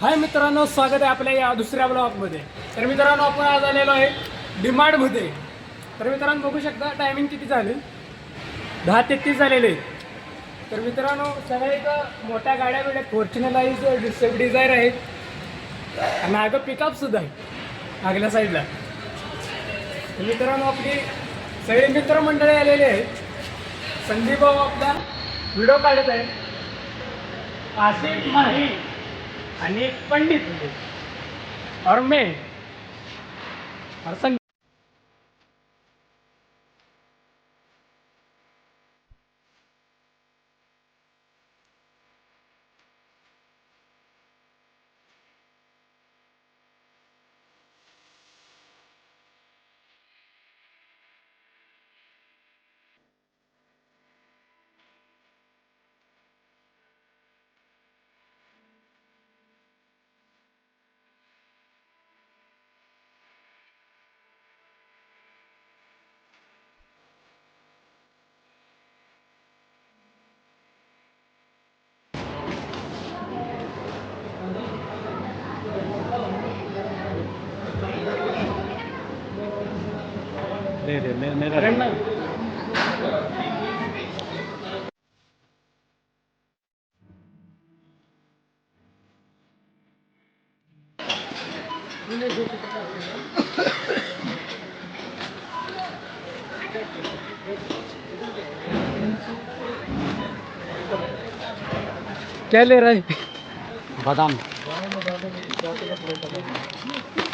हाय मित्रांनो स्वागत आहे आपल्या या दुसऱ्या ब्लॉगमध्ये तर मित्रांनो आपण आज आलेलो आहे डिमांडमध्ये तर मित्रांनो बघू शकता टायमिंग किती झाली? दहा तेहतीस झालेले आहेत. तर मित्रांनो सगळ्या इथं मोठ्या गाड्या बिड्या फॉर्च्युनर आहे डिझायर आहेत. आणि अगं पिकअपसुद्धा आहे आगल्या साईडला तर मित्रांनो आपली सगळे मित्रमंडळी आलेले आहेत. संदीप भाऊ आपला व्हिडिओ काढत आहे आसिफ माही आणि एक पंडित और मैं और संग क्या ले रहा है? बादाम।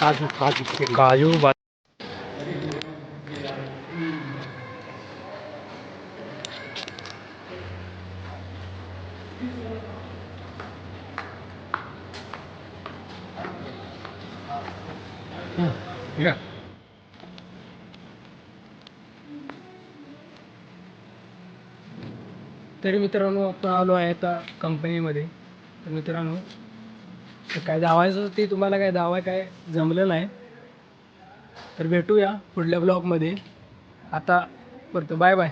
काजू काजू काजू। या. तरी मित्रांनो आपण आलो आहे आता कंपनीमध्ये तर मित्रांनो तर काय दावायचं ते तुम्हाला काय दावा काय जमलं नाही. तर भेटूया पुढल्या ब्लॉगमध्ये आता परत बाय बाय